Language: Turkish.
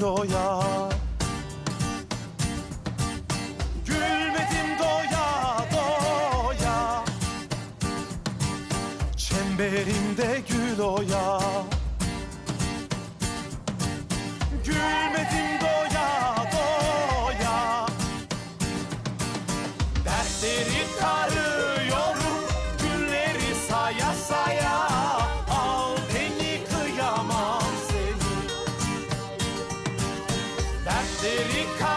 doya Gülmedim doya doya. Çemberimde gül oya. Gülmedim doya doya. Dertlerim Ele.